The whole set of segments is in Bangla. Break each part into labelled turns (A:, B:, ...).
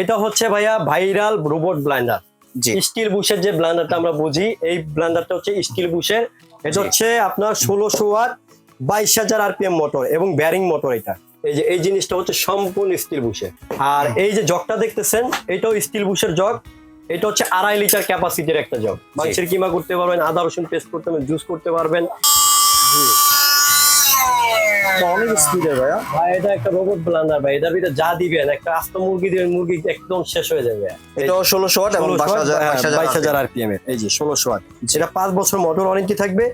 A: এটা হচ্ছে ভাইয়া ভাইরাল রোবট ব্লাইন্ডার। স্টিল বুশের যে ব্লান্ডারটা আমরা বুঝি এই ব্লান্ডারটা হচ্ছে স্টিল বুশের। এটা হচ্ছে আপনার ষোলোশো ওয়াট বাইশ হাজার আরপিএম মোটর এবং ব্যারিং মোটর এটা। এই যে এই জিনিসটা হচ্ছে সম্পূর্ণ স্টিল বুশের। আর এই যে জগটা দেখতেছেন এটাও স্টিল বুশের জগ। এটা হচ্ছে আড়াই লিটার ক্যাপাসিটির একটা জগ। মাংসের কিমা করতে পারবেন আদা রসুন পেস্ট করতে পারবেন জুস করতে পারবেন।
B: অনেক স্পিডের ভাইয়া।
A: ভাই এটা একটা রোবট ব্লান্ডার ভাই। এটার ভিতরে যা দিবেন একটা আস্ত মুরগি দিবেন মুরগি একদম শেষ হয়ে যাবে।
B: ষোলোশো ওয়াট এবং
A: আরপিএম এর। এই যে ওয়াট। এটা বছর মোটর ওয়ারেন্টি থাকবে।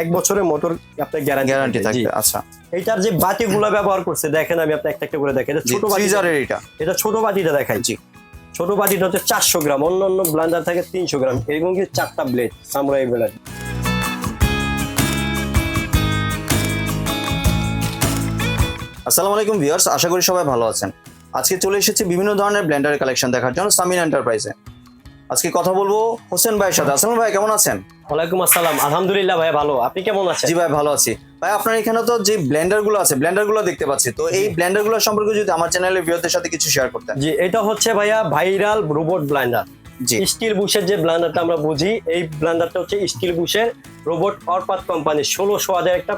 A: এক বছরের মোটর আপনার গ্যারান্টি
B: গ্যারান্টি থাকবে আচ্ছা।
A: এইটার যে বাটিগুলো ব্যবহার করছে দেখেন আমি আপনার একটা একটা করে এটা ছোট বাটি
B: এটা।
A: এটা ছোট বাটিটা দেখাই।
B: জি।
A: ছোট বাটিটা হচ্ছে চারশো গ্রাম। অন্য অন্য ব্লান্ডার থাকে তিনশো গ্রাম। এরকম কি চারটা ব্লেড সামুরাই ব্লেড
B: আসসালামু আলাইকুম ভিউয়ার্স আশা করি সবাই ভালো আছেন। আজকে চলে এসেছি বিভিন্ন ধরনের ব্লেন্ডারের কালেকশন দেখার জন্য সামিন এন্টারপ্রাইজে। আজকে কথা বলব হোসেন ভাইয়ের সাথে। আসসালাম ভাই কেমন আছেন?
A: ওয়ালাইকুম আসসালাম। আলহামদুলিল্লাহ ভাই ভালো। আপনি কেমন আছেন?
B: জি ভাই ভালো আছি। ভাই আপনার এখানে তো যে ব্লেন্ডারগুলো আছে ব্লেন্ডারগুলো দেখতে পাচ্ছি। তো এই ব্লেন্ডারগুলো সম্পর্কে যদি আমার চ্যানেলের ভিউয়ারদের সাথে কিছু শেয়ার করতেন।
A: জি এটা হচ্ছে ভাইয়া ভাইরাল রোবট ব্লান্ডার।
B: জি।
A: স্টিল বুশের যে ব্লান্ডারটা আমরা বুঝি এই ব্লান্ডারটা হচ্ছে স্টিল বুশের রোবট অরপাত কোম্পানি ষোলোশো হাজার একটা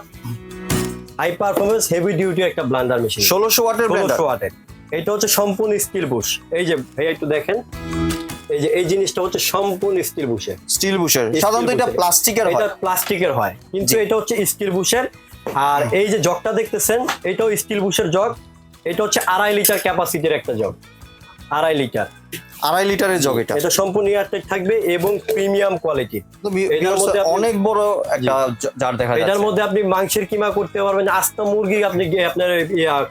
A: হাই পারফরমেন্স হেভি ডিউটি একটা ব্লান্ডার মেশিন
B: ষোলোশো ওয়াটের
A: ষোলোশো ওয়াটের এটা হচ্ছে সম্পূর্ণ স্টিল বুশ এই যে ভাইয়া একটু দেখেন। এই যে এই জিনিসটা হচ্ছে সম্পূর্ণ স্টিল বুশের
B: স্টিল বুশের সাধারণত এটা প্লাস্টিকের হয়।
A: এটা প্লাস্টিকের হয়। কিন্তু এটা হচ্ছে স্টিল বুশের আর এই যে জগটা দেখতেছেন এটাও স্টিল বুশের জগ এটা হচ্ছে আড়াই লিটার ক্যাপাসিটির একটা জগ আড়াই লিটার।
B: আড়াই লিটারের জগ এটা।
A: এটা সম্পূর্ণ এয়ারটাইট থাকবে এবং প্রিমিয়াম কোয়ালিটি এটার মধ্যে
B: অনেক বড় একটা জার দেখা
A: এটার
B: যাচ্ছে
A: মধ্যে আপনি মাংসের কিমা করতে পারবেন আস্তা মুরগি আপনি গিয়ে আপনার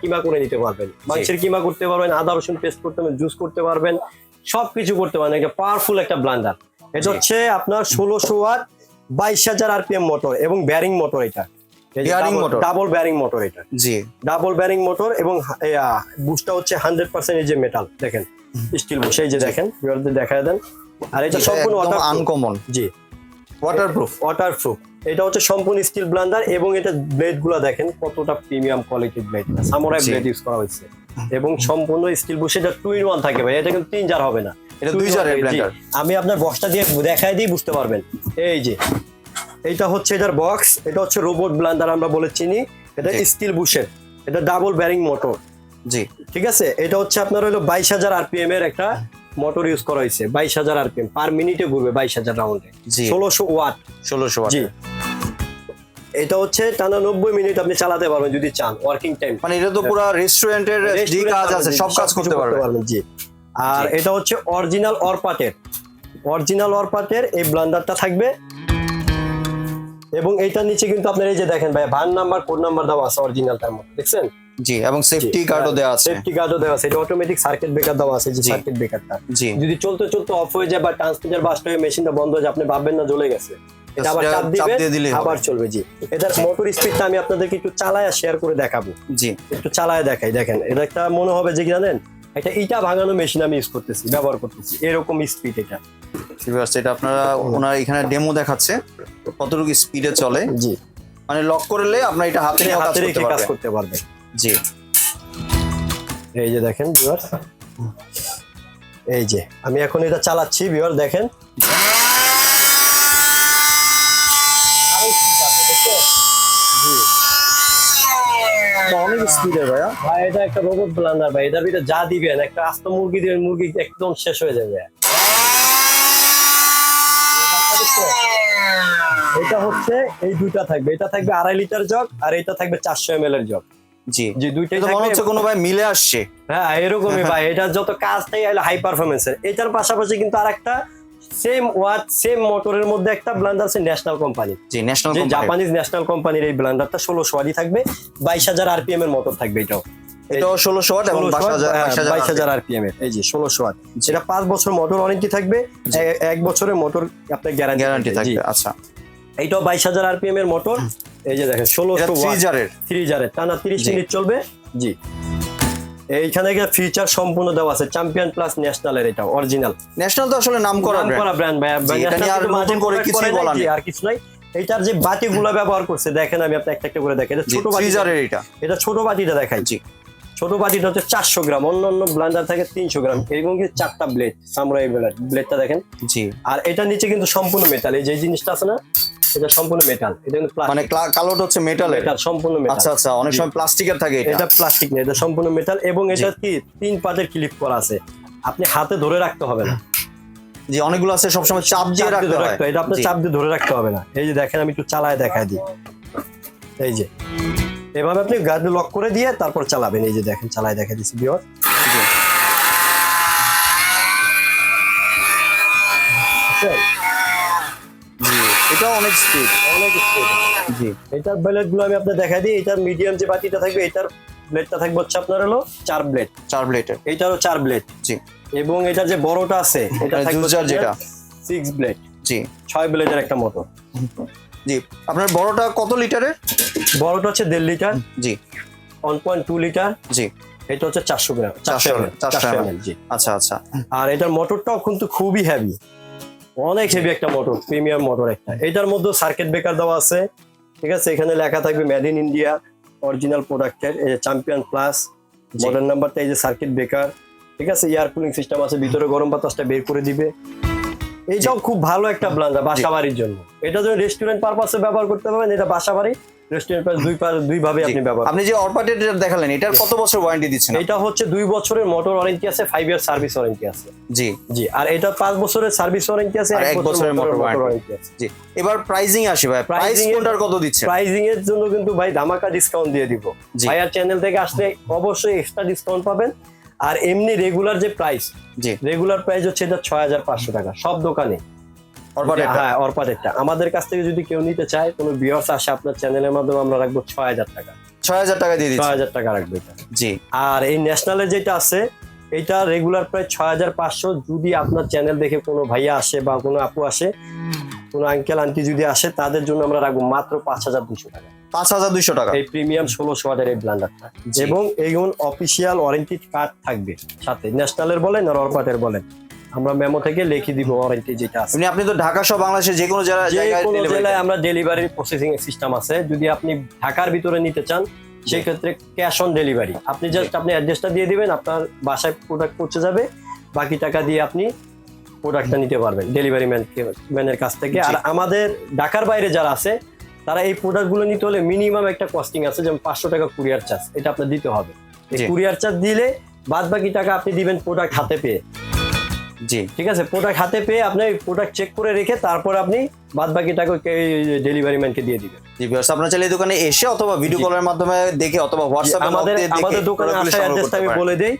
A: কিমা করে নিতে পারবেন। মাংসের কিমা করতে পারবেন আদা রসুন পেস্ট করতে পারবেন জুস করতে পারবেন সবকিছু করতে পারবেন। একটা পাওয়ারফুল একটা ব্লান্ডার এটা হচ্ছে আপনার ষোলোশো ওয়াট বাইশ হাজার আরপিএম মোটর এবং ব্যারিং মোটর এটা।
B: Bearing motor?
A: Double bearing motor এটা।
B: জি।
A: ডাবল ব্যারিং মোটর এবং বুস্টটা হচ্ছে হান্ড্রেড পার্সেন্ট এই যে মেটাল দেখেন। স্টিল বুশ এই যে দেখেন দেখা দেন। আর এটা সম্পূর্ণ।
B: আনকমন
A: জি।
B: ওয়াটারপ্রুফ
A: ওয়াটারপ্রুফ এটা হচ্ছে সম্পূর্ণ স্টিল ব্লান্ডার এবং এটা ব্লেডগুলো দেখেন কতটা প্রিমিয়াম কোয়ালিটির ব্লেড সামুরাই ব্লেড ইউজ করা হয়েছে। এবং সম্পূর্ণ স্টিল বুশ এটা টু ইন ওয়ান থাকে ভাই এটা কিন্তু তিন জার হবে না।
B: এটা দুই জারের
A: আমি আপনার বক্সটা দিয়ে দেখাই দিয়ে বুঝতে পারবেন। এই যে এইটা হচ্ছে এটার বক্স এটা হচ্ছে রোবট ব্লান্ডার আমরা বলে চিনি। এটা স্টিল বুশের এটা ডাবল ব্যারিং মোটর
B: জি।
A: ঠিক আছে? এটা হচ্ছে আপনার হলো বাইশ হাজার আরপিএম এর একটা মোটর ইউজ করা হয়েছে বাইশ হাজার আরপিএম পার মিনিটে ঘুরবে বাইশ হাজার রাউন্ডে ষোলোশো ওয়াট
B: ষোলোশো
A: জি। এটা হচ্ছে টানা নব্বই মিনিট আপনি চালাতে পারবেন যদি চান ওয়ার্কিং টাইম
B: মানে এটা তো পুরো রেস্টুরেন্টের যে কাজ আছে সব কাজ করতে পারবেন
A: জি। আর এটা হচ্ছে অরিজিনাল অরপাটের অরিজিনাল অরপাটের এই ব্লান্ডারটা থাকবে। এবং এইটার নিচে কিন্তু আপনার এই যে দেখেন ভাই ভান নাম্বার কোড নাম্বার দেওয়া আছে অরিজিনালটার মধ্যে দেখছেন?
B: জি এবং সেফটি কার্ডও দেওয়া আছে।
A: সেফটি গার্ডও দেওয়া আছে। এটা অটোমেটিক সার্কিট ব্রেকার দেওয়া আছে যে সার্কিট ব্রেকারটা
B: জি।
A: যদি চলতে চলতে অফ হয়ে যায় বা ট্রান্সমিটার বাস্ট হয়ে মেশিনটা বন্ধ হয়ে যায় আপনি ভাববেন না জ্বলে গেছে। এটা আবার চাপ
B: চাপ
A: দিবে আবার চলবে জি। এটার মোটর স্পিডটা আমি আপনাদেরকে একটু চালায় শেয়ার করে দেখাবো।
B: জি।
A: একটু চালায় দেখাই দেখেন। এটা একটা মনে হবে যে কি জানেন? একটা ইটা ভাঙানো মেশিন আমি ইউজ করতেছি ব্যবহার করতেছি। এরকম স্পিড এটা।
B: ভিউয়ার্স এটা আপনারা ওনার এখানে ডেমো দেখাচ্ছে কতটুকু স্পিডে চলে।
A: জি।
B: মানে লক করলে আপনার এটা হাতে নিয়ে
A: হাতে রেখে কাজ করতে পারবে
B: জি।
A: এই যে দেখেন ভিউয়ার এই যে আমি এখন এটা চালাচ্ছি ভিউয়ার দেখেন।
B: অনেক ভাইয়া।
A: ভাই এটা একটা রোবট ব্লান্ডার ভাই। এটার ভিতরে যা দিবেন একটা আস্ত মুরগি দিবেন মুরগি একদম শেষ হয়ে যাবে। এটা হচ্ছে এই দুইটা থাকবে। এটা থাকবে আড়াই লিটার জগ আর এটা থাকবে চারশো এম এর জগ।
B: জি।
A: যে দুইটাই
B: মনে হচ্ছে কোনো ভাই মিলে আসছে।
A: হ্যাঁ এরকমই ভাই। এটা যত কাজটাই হাই পারফরমেন্সের এটার পাশাপাশি কিন্তু আর একটা সেম ওয়াট সেম মোটরের মধ্যে একটা ব্লান্ডার আছে ন্যাশনাল কোম্পানি
B: জি ন্যাশনাল
A: জাপানিজ ন্যাশনাল কোম্পানির এই ব্লান্ডারটা ষোলোশো ওয়াটই থাকবে। বাইশ হাজার আরপিএম এর মোটর থাকবে এটাও।
B: এটাও ষোলোশো ওয়াট এবং বাইশ হাজার
A: আরপিএম এর। এই যে ষোলোশো ওয়াট এটা পাঁচ বছর মোটর ওয়ারেন্টি থাকবে। এক বছরের মোটর আপনার গ্যারান্টি
B: গ্যারান্টি থাকবে। আচ্ছা।
A: এইটাও বাইশ হাজার আরপিএম এর মোটর। এই যে দেখেন ষোলোশো
B: ফ্রিজারের
A: থ্রি জারের টানা তিরিশ মিনিট চলবে। জি। এইখানে ফিচার সম্পূর্ণ দেওয়া আছে। চ্যাম্পিয়ন প্লাস ন্যাশনালের এটা অরিজিনাল
B: ন্যাশনাল তো আসলে নাম করা
A: ব্র্যান্ড
B: নতুন করে কিছুই বলার নেই।
A: আর কিছু নাই। এইটার যে বাটিগুলো ব্যবহার করছে দেখেন আমি আপনার একটা একটা করে দেখেন এটা ছোট
B: ফ্রিজারের এটা
A: এটা ছোট বাটিটা দেখাই।
B: জি।
A: ছোট বাটিটা হচ্ছে চারশো গ্রাম অন্য অন্য ব্লান্ডার থাকে তিনশো গ্রাম এরকম কি চারটা ব্লেড সামরাই ব্লেড ব্লেডটা দেখেন।
B: জি।
A: আর এটা নিচে কিন্তু সম্পূর্ণ মেটাল এই যে জিনিসটা আছে না এটা সম্পূর্ণ মেটাল এটা কিন্তু
B: মানে কালোটা হচ্ছে
A: মেটাল সম্পূর্ণ মেটাল
B: আচ্ছা আচ্ছা অনেক সময় প্লাস্টিকের থাকে এটা।
A: এটা প্লাস্টিক না এটা সম্পূর্ণ মেটাল এবং এটা কি তিন পাটের ক্লিপ করা আছে। আপনি হাতে ধরে রাখতে হবে না।
B: জি অনেকগুলো আছে সবসময় চাপ দিয়ে রাখতে হয়।
A: এটা আপনার চাপ দিয়ে ধরে রাখতে হবে না। এই যে দেখেন আমি একটু চালায় দেখাই দিই। এই যে। এভাবে আপনি গাড়ি লক করে দিয়ে তারপর চালাবেন। এই যে দেখেন চালায় দেখা দিচ্ছি বিয়র
B: জি। জি অনেক স্পিড
A: অনেক speed।
B: জি।
A: এটার ব্লেডগুলো আমি আপনার দেখাই দিই। এটার মিডিয়াম যে বাটিটা থাকবে এটার ব্লেডটা থাকবে হচ্ছে আপনার হলো চার ব্লেড
B: চার প্লেটের
A: এইটারও চার ব্লেড
B: জি।
A: এবং এটার যে বড়টা আছে এটা থাকবে
B: যেটা।
A: সিক্স ব্লেড
B: জি।
A: ছয় ব্লেডের একটা মোটর
B: জি। আপনার বড়টা কত লিটারের?
A: বড়টা হচ্ছে দেড় লিটার।
B: জি।
A: One point two litre.
B: জি।
A: এটা হচ্ছে চারশো গ্রাম। চারশো চারশো
B: ml,
A: জি।
B: আচ্ছা আচ্ছা।
A: আর এটার মোটরটাও কিন্তু খুবই হেভি অনেক হেভি একটা মোটর প্রিমিয়াম মোটর একটা। এটার মধ্যে সার্কিট ব্রেকার দেওয়া আছে। ঠিক আছে? এখানে লেখা থাকবে মেড ইন ইন্ডিয়া অরিজিনাল প্রোডাক্টের এই যে চ্যাম্পিয়ন প্লাস। মডেল নাম্বারটা এই যে সার্কিট ব্রেকার ঠিক আছে? এয়ার কুলিং সিস্টেম আছে ভিতরে গরম বাতাসটা বের করে দিবে। এইটাও খুব ভালো একটা ব্লান্ডার বাসা বাড়ির জন্য। এটা যদি রেস্টুরেন্ট পারপাসে ব্যবহার করতে পারবেন এটা বাসা বাড়ি রেস্টুরেন্ট দুই পা- দুই ভাবে আপনি ব্যবহার
B: আপনি যে অরপাটের দেখালেন এটার কত বছর ওয়ারেন্টি দিচ্ছেন
A: এটা হচ্ছে দুই বছরের মোটর ওয়ারেন্টি আছে ফাইভ ইয়ার সার্ভিস ওয়ারেন্টি আছে।
B: জি।
A: জি আর এটা পাঁচ বছরের সার্ভিস ওয়ারেন্টি আছে
B: আর এক বছরের warranty।
A: ওয়ারেন্টি আছে।
B: জি এবার প্রাইজিং আসি ভাই। প্রাইস কোনটার কত দিচ্ছে
A: প্রাইজিং এর জন্য কিন্তু ভাই ধামাকা ডিসকাউন্ট দিয়ে দিব। ভাইয়ার চ্যানেল থেকে আসলে অবশ্যই এক্সট্রা ডিসকাউন্ট পাবেন। আর এমনি রেগুলার যে প্রাইস
B: জি।
A: রেগুলার প্রাইস হচ্ছে এটা ছয় হাজার পাঁচশো টাকা সব দোকানে। হ্যাঁ অরপাটেরটা আমাদের কাছ থেকে যদি কেউ নিতে চায় কোনো বিয়ার্স আসে আপনার চ্যানেলের মাধ্যমে আমরা রাখব ছয় হাজার টাকা।
B: ছয় হাজার টাকা দিয়ে
A: ছয় হাজার টাকা রাখব এটা।
B: জি।
A: আর এই ন্যাশনালের যেটা আছে এটা রেগুলার প্রায় ছয় হাজার পাঁচশো যদি আপনার চ্যানেল দেখে কোনো ভাইয়া আসে বা কোনো আপু আসে কোনো আঙ্কেল আন্টি যদি আসে তাদের জন্য আমরা রাখব মাত্র পাঁচ হাজার দুশো টাকা।
B: পাঁচ হাজার দুইশো টাকা।
A: এই প্রিমিয়াম ষোলোশো ওয়াটের এই ব্লান্ডারটা। এবং এইগুন অফিসিয়াল ওয়ারেন্টি কার্ড থাকবে। সাথে ন্যাশনালের বলেন আর অরপাটের বলেন। আমরা মেমো থেকে লিখে দিব ওয়ারেন্টি যেটা আছে।
B: আপনি তো ঢাকা সহ বাংলাদেশের যে কোনো
A: জেলায় আমরা ডেলিভারি প্রসেসিং সিস্টেম আছে। যদি আপনি ঢাকার ভিতরে নিতে চান সেই ক্ষেত্রে ক্যাশ অন ডেলিভারি আপনি জাস্ট আপনি অ্যাড্রেসটা দিয়ে দিবেন আপনার বাসায় প্রোডাক্ট পৌঁছে যাবে। বাকি টাকা দিয়ে আপনি প্রোডাক্টটা নিতে পারবেন। ডেলিভারি ম্যান ম্যানের কাছ থেকে। আর আমাদের ঢাকার বাইরে যারা আছে তারা এই প্রোডাক্টগুলো নিতে হলে মিনিমাম একটা কস্টিং আছে যেমন পাঁচশো টাকা কুরিয়ার চার্জ এটা আপনার দিতে হবে। কুরিয়ার চার্জ দিলে বাদ বাকি টাকা আপনি দিবেন প্রোডাক্ট হাতে পেয়ে।
B: জি।
A: ঠিক আছে? প্রোডাক্ট হাতে পেয়ে আপনি প্রোডাক্ট চেক করে রেখে তারপর আপনি বাদ বাকি টাকা ডেলিভারি ম্যানকে দিয়ে দিবেন।
B: জি viewers, আপনার চাইলে দোকানে এসে অথবা ভিডিও কলের মাধ্যমে দেখে অথবা হোয়াটসঅ্যাপে
A: আমাদের আমাদের দোকানে আসার অ্যাড্রেসটা আমি বলে দেই।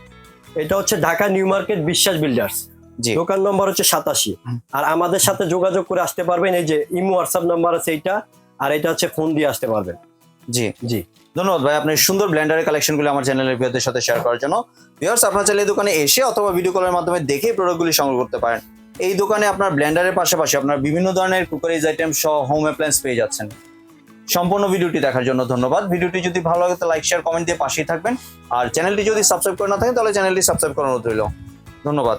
A: এটা হচ্ছে Dhaka New Market Biswas Builders
B: জি।
A: দোকান নম্বর হচ্ছে সাতাশি। আর আমাদের সাথে যোগাযোগ করে আসতে পারবেন এই যে ইমো হোয়াটসঅ্যাপ নাম্বার আছে এইটা। আর এটা হচ্ছে ফোন দিয়ে আসতে পারবেন।
B: জি।
A: জি।
B: ধন্যবাদ ভাই আপনার সুন্দর ব্ল্যান্ডারের কালেকশনগুলো আমার চ্যানেলের ভিউয়ারদের সাথে শেয়ার করার জন্য। ভিউয়ার্স আপনার চাইলে এই দোকানে এসে অথবা ভিডিও কলের মাধ্যমে দেখে প্রোডাক্টগুলি সংগ্রহ করতে পারেন। এই দোকানে আপনার ব্ল্যান্ডারের পাশাপাশি আপনার বিভিন্ন ধরনের কুকারিজ আইটেম সহ হোম অ্যাপ্লায়েন্স পেয়ে যাচ্ছেন। সম্পূর্ণ ভিডিওটি দেখার জন্য ধন্যবাদ। ভিডিওটি যদি ভালো লাগে তো লাইক শেয়ার কমেন্ট দিয়ে পাশেই থাকবেন। আর চ্যানেলটি যদি সাবস্ক্রাইব করে না থাকেন তাহলে চ্যানেলটি সাবস্ক্রাইব করার অনুরোধ রইল। ধন্যবাদ।